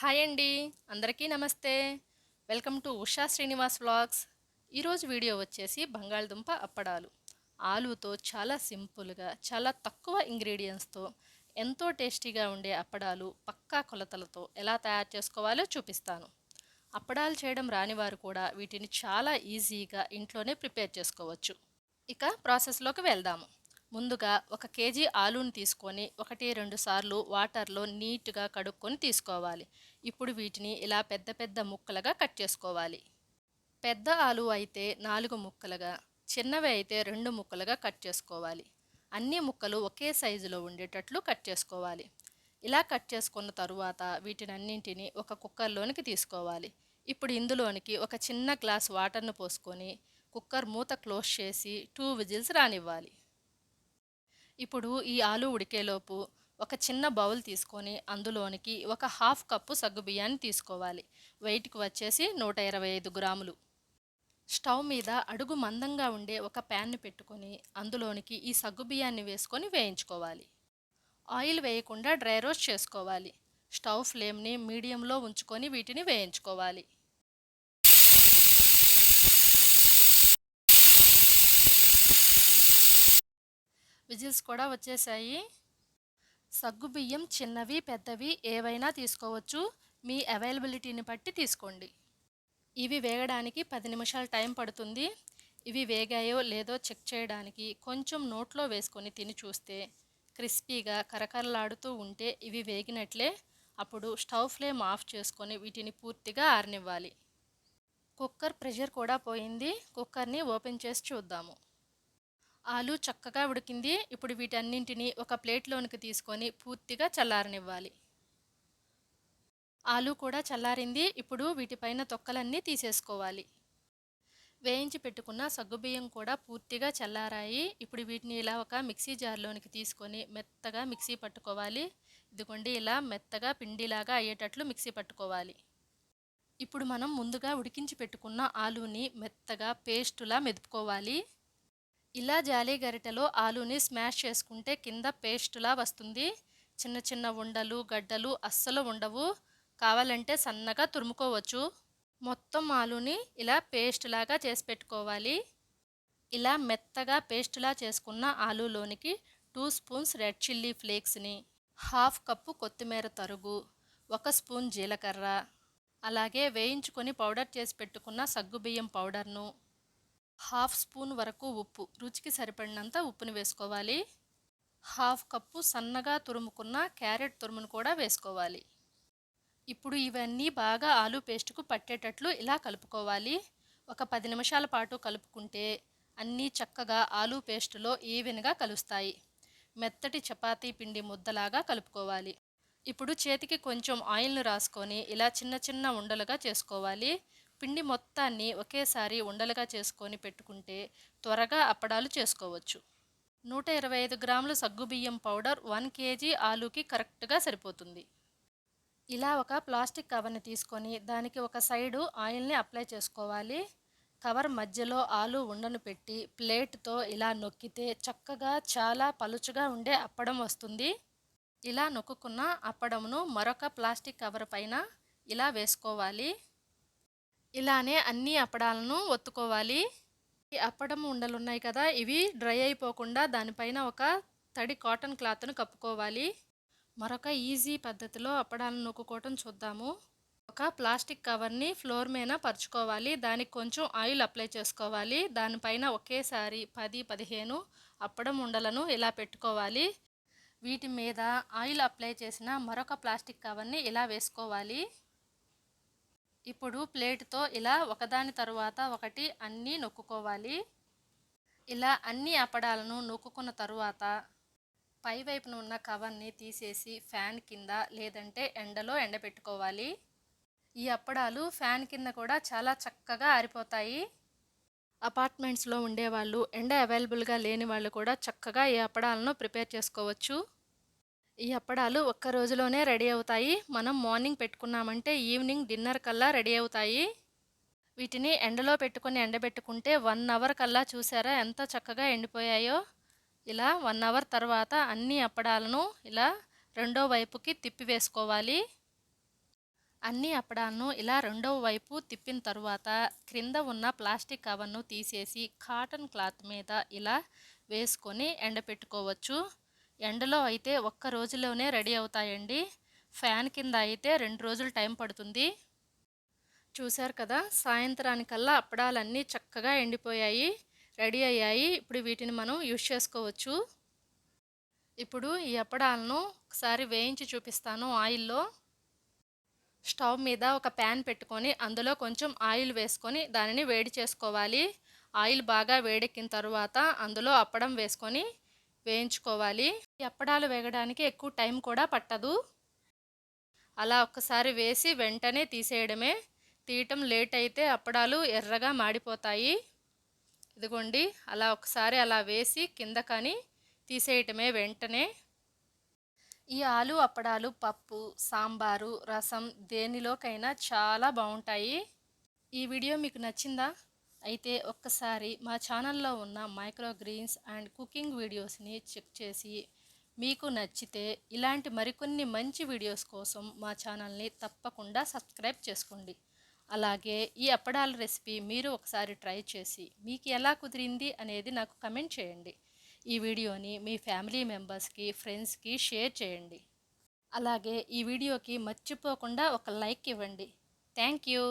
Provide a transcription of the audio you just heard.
Hi అండి అందరికీ నమస్తే. Welcome to Usha Srinivas vlogs. ఈరోజు వీడియో వచ్చేసి బంగాళదుంప అప్పడాలు. ఆలుతో చాలా సింపుల్గా చాలా తక్కువ ఇంగ్రీడియంట్స్తో ఎంతో టేస్టీగా ఉండే అప్పడాలు పక్కా కొలతలతో ఎలా తయారు చేసుకోవాలో చూపిస్తాను. అప్పడాలు చేయడం రానివారు కూడా వీటిని చాలా ఈజీగా ఇంట్లోనే ప్రిపేర్ చేసుకోవచ్చు. ఇక ప్రాసెస్లోకి వెళ్దాము. ముందుగా ఒక కేజీ ఆలూని తీసుకొని ఒకటి రెండు సార్లు వాటర్లో నీట్గా కడుక్కొని తీసుకోవాలి. ఇప్పుడు వీటిని ఇలా పెద్ద పెద్ద ముక్కలుగా కట్ చేసుకోవాలి. పెద్ద ఆలు అయితే నాలుగు ముక్కలుగా చిన్నవి అయితే రెండు ముక్కలుగా కట్ చేసుకోవాలి. అన్ని ముక్కలు ఒకే సైజులో ఉండేటట్లు కట్ చేసుకోవాలి. ఇలా కట్ చేసుకున్న తరువాత వీటిని అన్నింటిని ఒక కుక్కర్లోనికి తీసుకోవాలి. ఇప్పుడు ఇందులోనికి ఒక చిన్న గ్లాస్ వాటర్ను పోసుకొని కుక్కర్ మూత క్లోజ్ చేసి టూ విజిల్స్ రానివ్వాలి. ఇప్పుడు ఈ ఆలు ఉడికేలోపు ఒక చిన్న బౌల్ తీసుకొని అందులోనికి ఒక హాఫ్ కప్పు సగ్గుబియ్యాన్ని తీసుకోవాలి. వెయిట్కి వచ్చేసి నూట ఇరవై ఐదు గ్రాములు. స్టవ్ మీద అడుగు మందంగా ఉండే ఒక ప్యాన్ని పెట్టుకొని అందులోనికి ఈ సగ్గుబియ్యాన్ని వేసుకొని వేయించుకోవాలి. ఆయిల్ వేయకుండా డ్రై రోస్ట్ చేసుకోవాలి. స్టవ్ ఫ్లేమ్ని మీడియంలో ఉంచుకొని వీటిని వేయించుకోవాలి. విజిల్స్ కూడా వచ్చేసాయి. సగ్గుబియ్యం చిన్నవి పెద్దవి ఏవైనా తీసుకోవచ్చు. మీ అవైలబిలిటీని బట్టి తీసుకోండి. ఇవి వేగడానికి పది నిమిషాలు టైం పడుతుంది. ఇవి వేగాయో లేదో చెక్ చేయడానికి కొంచెం నోట్లో వేసుకొని తిని చూస్తే క్రిస్పీగా కరకరలాడుతూ ఉంటే ఇవి వేగినట్లే అప్పుడు స్టవ్ ఫ్లేమ్ ఆఫ్ చేసుకొని వీటిని పూర్తిగా ఆరనివ్వాలి. కుక్కర్ ప్రెషర్ కూడా పోయింది. కుక్కర్ని ఓపెన్ చేసి చూద్దాము. ఆలు చక్కగా ఉడికింది. ఇప్పుడు వీటన్నింటిని ఒక ప్లేట్లోనికి తీసుకొని పూర్తిగా చల్లారనివ్వాలి. ఆలు కూడా చల్లారింది. ఇప్పుడు వీటిపైన తొక్కలన్నీ తీసేసుకోవాలి. వేయించి పెట్టుకున్న సగ్గుబియ్యం కూడా పూర్తిగా చల్లారాయి. ఇప్పుడు వీటిని ఇలా ఒక మిక్సీ జార్లోనికి తీసుకొని మెత్తగా మిక్సీ పట్టుకోవాలి. ఇదిగోండి ఇలా మెత్తగా పిండిలాగా అయ్యేటట్లు మిక్సీ పట్టుకోవాలి. ఇప్పుడు మనం ముందుగా ఉడికించి పెట్టుకున్న ఆలుని మెత్తగా పేస్టులా మెదుపుకోవాలి. ఇలా జాలి గరిటెలో ఆలూని స్మాష్ చేసుకుంటే కింద పేస్టులా వస్తుంది. చిన్న చిన్న ఉండలు గడ్డలు అస్సలు ఉండవు. కావాలంటే సన్నగా తురుముకోవచ్చు. మొత్తం ఆలూని ఇలా పేస్ట్ లాగా చేసి పెట్టుకోవాలి. ఇలా మెత్తగా పేస్టులా చేసుకున్న ఆలూలోనికి టూ స్పూన్స్ రెడ్ చిల్లీ ఫ్లేక్స్ని హాఫ్ కప్పు కొత్తిమీర తరుగు ఒక స్పూన్ జీలకర్ర అలాగే వేయించుకొని పౌడర్ చేసి పెట్టుకున్న సగ్గుబియ్యం పౌడర్ను హాఫ్ స్పూన్ వరకు ఉప్పు. రుచికి సరిపడినంత ఉప్పుని వేసుకోవాలి. హాఫ్ కప్పు సన్నగా తురుముకున్న క్యారెట్ తురుమును కూడా వేసుకోవాలి. ఇప్పుడు ఇవన్నీ బాగా ఆలు పేస్ట్కు పట్టేటట్లు ఇలా కలుపుకోవాలి. ఒక పది నిమిషాల పాటు కలుపుకుంటే అన్నీ చక్కగా ఆలు పేస్టులో ఈవెన్గా కలుస్తాయి. మెత్తటి చపాతీ పిండి ముద్దలాగా కలుపుకోవాలి. ఇప్పుడు చేతికి కొంచెం ఆయిల్ను రాసుకొని ఇలా చిన్న చిన్న ఉండలుగా చేసుకోవాలి. పిండి మొత్తాన్ని ఒకేసారి ఉండలుగా చేసుకొని పెట్టుకుంటే త్వరగా అప్పడాలు చేసుకోవచ్చు. నూట ఇరవై ఐదు గ్రాముల సగ్గుబియ్యం పౌడర్ వన్ కేజీ ఆలూకి కరెక్ట్గా సరిపోతుంది. ఇలా ఒక ప్లాస్టిక్ కవర్ని తీసుకొని దానికి ఒక సైడు ఆయిల్ని అప్లై చేసుకోవాలి. కవర్ మధ్యలో ఆలు ఉండను పెట్టి ప్లేట్తో ఇలా నొక్కితే చక్కగా చాలా పలుచుగా ఉండే అప్పడం వస్తుంది. ఇలా నొక్కున్న అప్పడమును మరొక ప్లాస్టిక్ కవర్ పైన ఇలా వేసుకోవాలి. ఇలానే అన్ని అప్పడాలను ఒత్తుకోవాలి. ఈ అప్పడం ఉండలు ఉన్నాయి కదా ఇవి డ్రై అయిపోకుండా దానిపైన ఒక తడి కాటన్ క్లాత్ను కప్పుకోవాలి. మరొక ఈజీ పద్ధతిలో అప్పడాలను నొక్కుకోవటం చూద్దాము. ఒక ప్లాస్టిక్ కవర్ని ఫ్లోర్ మీద పరుచుకోవాలి. దానికి కొంచెం ఆయిల్ అప్లై చేసుకోవాలి. దానిపైన ఒకేసారి పది పదిహేను అప్పడం ఉండలను ఇలా పెట్టుకోవాలి. వీటి మీద ఆయిల్ అప్లై చేసిన మరొక ప్లాస్టిక్ కవర్ని ఇలా వేసుకోవాలి. ఇప్పుడు ప్లేట్తో ఇలా ఒకదాని తరువాత ఒకటి అన్నీ నొక్కుకోవాలి. ఇలా అన్ని అప్పడాలను నొక్కుకున్న తరువాత పైవైపున ఉన్న కవర్ని తీసేసి ఫ్యాన్ కింద లేదంటే ఎండలో ఎండబెట్టుకోవాలి. ఈ అప్పడాలు ఫ్యాన్ కింద కూడా చాలా చక్కగా ఆరిపోతాయి. అపార్ట్మెంట్స్లో ఉండేవాళ్ళు ఎండ అవైలబుల్గా లేని వాళ్ళు కూడా చక్కగా ఈ అప్పడాలను ప్రిపేర్ చేసుకోవచ్చు. ఈ అప్పడాలు ఒక్క రోజులోనే రెడీ అవుతాయి. మనం మార్నింగ్ పెట్టుకున్నామంటే ఈవినింగ్ డిన్నర్ కల్లా రెడీ అవుతాయి. వీటిని ఎండలో పెట్టుకొని ఎండబెట్టుకుంటే వన్ అవర్ కల్లా చూసారా ఎంత చక్కగా ఎండిపోయాయో. ఇలా వన్ అవర్ తర్వాత అన్ని అప్పడాలను ఇలా రెండో వైపుకి తిప్పి వేసుకోవాలి. అన్ని అప్పడాలను ఇలా రెండవ వైపు తిప్పిన తరువాత క్రింద ఉన్న ప్లాస్టిక్ కవర్ను తీసేసి కాటన్ క్లాత్ మీద ఇలా వేసుకొని ఎండపెట్టుకోవచ్చు. ఎండలో అయితే ఒక్క రోజులోనే రెడీ అవుతాయండి. ఫ్యాన్ కింద అయితే రెండు రోజులు టైం పడుతుంది. చూశారు కదా సాయంత్రానికల్లా అప్పడాలన్నీ చక్కగా ఎండిపోయాయి రెడీ అయ్యాయి. ఇప్పుడు వీటిని మనం యూజ్ చేసుకోవచ్చు. ఇప్పుడు ఈ అప్పడాలను ఒకసారి వేయించి చూపిస్తాను ఆయిల్లో. స్టవ్ మీద ఒక ప్యాన్ పెట్టుకొని అందులో కొంచెం ఆయిల్ వేసుకొని దానిని వేడి చేసుకోవాలి. ఆయిల్ బాగా వేడెక్కిన తర్వాత అందులో అప్పడం వేసుకొని వేయించుకోవాలి. అప్పడాలు వేగడానికి ఎక్కువ టైం కూడా పట్టదు. అలా ఒక్కసారి వేసి వెంటనే తీసేయడమే. తీయటం లేట్ అయితే అప్పడాలు ఎర్రగా మాడిపోతాయి. ఇదిగోండి అలా ఒకసారి అలా వేసి కింద కానీ తీసేయటమే వెంటనే. ఈ ఆలు అప్పడాలు పప్పు సాంబారు రసం దేనిలోకైనా చాలా బాగుంటాయి. ఈ వీడియో మీకు నచ్చిందా? అయితే ఒక్కసారి మా ఛానల్లో ఉన్న మైక్రో గ్రీన్స్ అండ్ కుకింగ్ వీడియోస్ని చెక్ చేసి మీకు నచ్చితే ఇలాంటి మరికొన్ని మంచి వీడియోస్ కోసం మా ఛానల్ని తప్పకుండా సబ్స్క్రైబ్ చేసుకోండి. అలాగే ఈ అప్పడాల రెసిపీ మీరు ఒకసారి ట్రై చేసి మీకు ఎలా కుదిరింది అనేది నాకు కమెంట్ చేయండి. ఈ వీడియోని మీ ఫ్యామిలీ మెంబర్స్కి ఫ్రెండ్స్కి షేర్ చేయండి. అలాగే ఈ వీడియోకి మర్చిపోకుండా ఒక లైక్ ఇవ్వండి. Thank you.